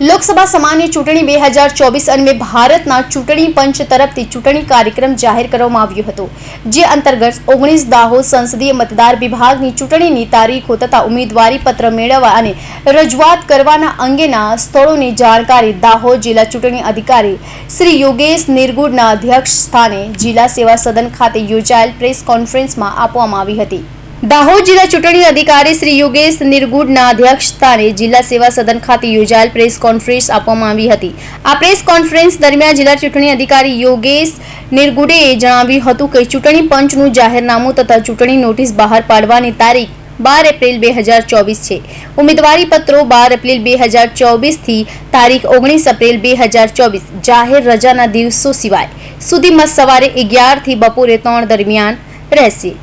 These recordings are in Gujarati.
લોકસભા સામાન્ય ચૂંટણી બે હજાર ચોવીસ અને ભારતના ચૂંટણી પંચ તરફથી ચૂંટણી કાર્યક્રમ જાહેર કરવામાં આવ્યો હતો, જે અંતર્ગત ઓગણીસ દાહોદ સંસદીય મતદાર વિભાગની ચૂંટણીની તારીખો તથા ઉમેદવારી પત્ર મેળવવા અને રજૂઆત કરવાના અંગેના સ્થળોની જાણકારી દાહોદ જિલ્લા ચૂંટણી અધિકારી શ્રી યોગેશ નિરગુડના અધ્યક્ષ સ્થાને જિલ્લા સેવા સદન ખાતે યોજાયેલ પ્રેસ કોન્ફરન્સમાં આપવામાં આવી હતી. દાહોદ જિલ્લા ચૂંટણી અધિકારી શ્રી યોગેશ નિરગુડના અધ્યક્ષસ્થાને જિલ્લા સેવા સદન ખાતે યોજાયેલ પ્રેસ કોન્ફરન્સ આપવામાં આવી હતી. આ પ્રેસ કોન્ફરન્સ દરમિયાન જિલ્લા ચૂંટણી અધિકારી યોગેશ નિરગુડે જણાવ્યું હતું કે ચૂંટણી પંચનું જાહેરનામું તથા ચૂંટણી નોટિસ બહાર પાડવાની તારીખ બાર એપ્રિલ બે હજાર ચોવીસ છે. ઉમેદવારી પત્રો બાર એપ્રિલ બે હજાર ચોવીસથી તારીખ ઓગણીસ એપ્રિલ બે હજાર ચોવીસ, જાહેર રજાના દિવસો સિવાય. સુધીમાં સવારે અગિયારથી બપોરે ત્રણ દરમિયાન રહેશે.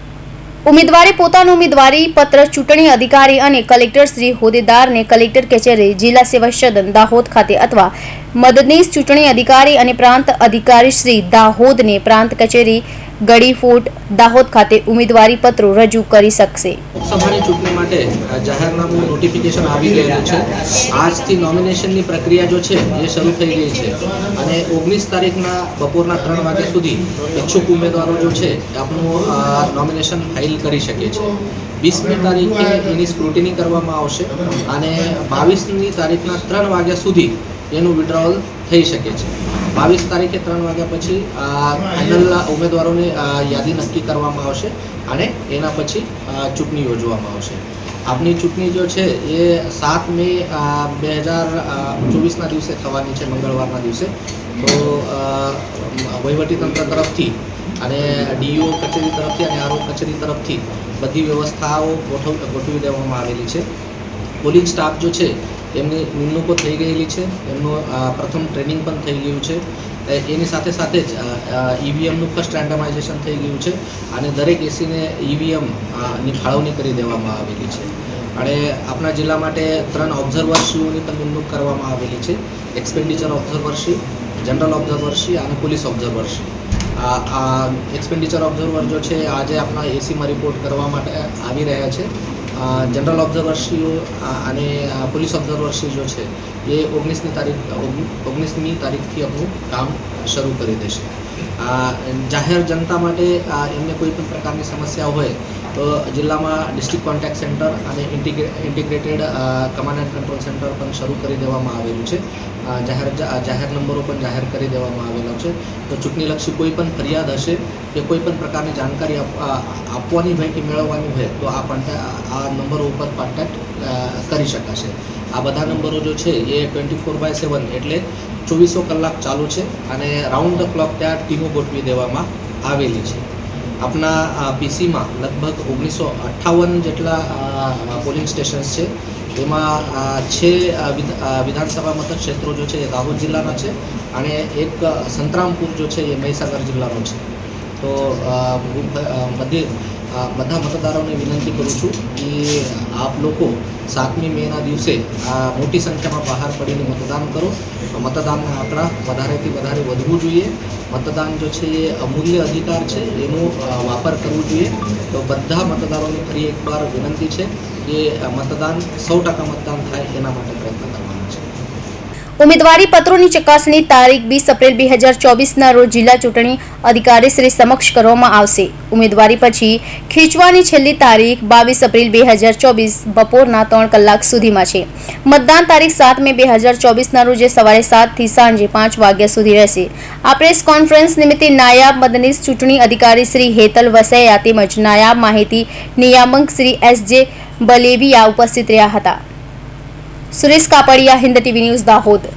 ઉમેદવારે પોતાનું ઉમેદવારી પત્ર, ચૂંટણી અધિકારી અને કલેક્ટર શ્રી હોદ્દેદારને કલેક્ટર કચેરી, જિલ્લા સેવા સદન, દાહોદ ખાતે અથવા મદદનીશ ચૂંટણી અધિકારી અને પ્રાંત અધિકારી શ્રી દાહોદને પ્રાંત કચેરી ગડીફોટ દાહોદ ખાતે ઉમેદવારી પત્રો રજૂ કરી શકશે. લોકસભાની ચૂંટણી માટે જાહેરનામું નોટિફિકેશન આવી ગયેલું છે. આજથી નોમિનેશનની પ્રક્રિયા જો છે, એ શરૂ થઈ ગઈ છે. અને ઓગણીસ તારીખના બપોરના ત્રણ વાગ્યા સુધી ઈચ્છુક ઉમેદવારો જો છે, એ આપનું નોમિનેશન ફાઇલ કરી શકે છે. વીસમી તારીખે એની સ્ક્રુટિની કરવામાં આવશે અને બાવીસમી તારીખના ત્રણ વાગ્યા સુધી એનું વિડ્રોવલ થઈ શકે છે. બાવીસ તારીખે ત્રણ વાગ્યા પછી ફાઇનલના ઉમેદવારોની યાદી નક્કી કરવામાં આવશે અને એના પછી ચૂંટણી યોજવામાં આવશે. આપની ચૂંટણી જો છે એ સાત મે બે હજાર ચોવીસના દિવસે થવાની છે, મંગળવારના દિવસે. તો વહીવટીતંત્ર તરફથી અને ડીઓ કચેરી તરફથી અને આરોપ કચેરી તરફથી બધી વ્યવસ્થાઓ ગોઠવ, ગોઠવી દેવામાં આવેલી છે. પોલિંગ સ્ટાફ જો છે એમની નિમણૂકો થઈ ગયેલી છે. એમનું પ્રથમ ટ્રેનિંગ પણ થઈ ગયું છે. એની સાથે સાથે જ ઈવીએમનું ફર્સ્ટ રેન્ડમાઇઝેશન થઈ ગયું છે. અને દરેક એસીને ઈવીએમની ફાળવણી કરી દેવામાં આવેલી છે. અને આપણા જિલ્લા માટે ત્રણ ઓબ્ઝર્વરશ્રીઓની પણ નિમણૂક કરવામાં આવેલી છે. એક્સપેન્ડિચર ઓબ્ઝર્વરશ્રી જનરલ ઓબ્ઝર્વરશ્રી અને પોલીસ ઓબ્ઝર્વરશ્રી આ એક્સપેન્ડિચર ઓબ્ઝર્વર જો છે, આજે આપણા એસીમાં રિપોર્ટ કરવા માટે આવી રહ્યા છે. જનરલ ઓબ્ઝર્વરશ્રીઓ અને પોલીસ ઓબ્ઝર્વરશ્રી જો છે, એ ઓગણીસમી તારીખ ઓગણીસમી તારીખથી આપણું કામ શરૂ કરી દેશે. જાહેર જનતા માટે એમને કોઈ પણ પ્રકારની સમસ્યા હોય તો જિલ્લામાં ડિસ્ટ્રિક્ટ કોન્ટેક્ટ સેન્ટર અને integrated command and control centre પણ શરૂ કરી દેવામાં આવેલું છે. જાહેર જાહેર નંબરો પણ જાહેર કરી દેવામાં આવેલા છે. તો ચૂંટણીલક્ષી કોઈ પણ ફરિયાદ હશે કે કોઈ પણ પ્રકારની જાણકારી આપવાની હોય કે મેળવવાની હોય તો આ કોન્ટેક્ટ આ નંબરો ઉપર કોન્ટેક્ટ કરી શકાશે. આ બધા નંબરો જો છે એ ટ્વેન્ટી ફોર બાય સેવન એટલે ચોવીસો કલાક ચાલુ છે અને રાઉન્ડ ધ ક્લોક ત્યાં ટીમો ગોઠવી દેવામાં આવેલી છે. આપણા પીસીમાં લગભગ ઓગણીસો અઠ્ઠાવન જેટલા પોલિંગ સ્ટેશન્સ છે. એમાં છે વિધાનસભા મતક્ષેત્રો ક્ષેત્રો જો છે એ દાહોદ જિલ્લાના છે અને એક, સંતરામપુર જો છે એ મહીસાગર જિલ્લાનો છે. તો બધે બધા મતદારોને વિનંતી કરું છું કે આપ લોકો સાતમી મેના દિવસે આ મોટી સંખ્યામાં બહાર પડીને મતદાન કરો. મતદાનના આંકડા વધારેથી વધારે વધવું જોઈએ. મતદાન જો છે એ અમૂલ્ય અધિકાર છે, એનો વાપર કરવો જોઈએ. તો બધા મતદારોને ફરી એકવાર વિનંતી છે કે મતદાન સૌ ટકા મતદાન થાય એના માટે પ્રયત્ન કરવાનો. છે ઉમેદવારી પત્રોની ચકાસણી તારીખ વીસ એપ્રિલ બે હજાર ચોવીસના રોજ જિલ્લા ચૂંટણી અધિકારી શ્રી સમક્ષ કરવામાં આવશે. ઉમેદવારી પછી ખેંચવાની છેલ્લી તારીખ બાવીસ એપ્રિલ બે હજાર ચોવીસ બપોરના ત્રણ કલાક સુધીમાં છે. મતદાન તારીખ સાત મે બે હજાર ચોવીસના રોજે સવારે સાતથી સાંજે પાંચ વાગ્યા સુધી રહેશે. આ પ્રેસ કોન્ફરન્સ નિમિત્તે નાયબ મદનીશ ચૂંટણી અધિકારી શ્રી હેતલ વસૈયા તેમજ નાયબ માહિતી નિયામક શ્રી એસ જે બલેવિયા ઉપસ્થિત રહ્યા હતા. Suresh Kapadia, Hind TV news Dahod.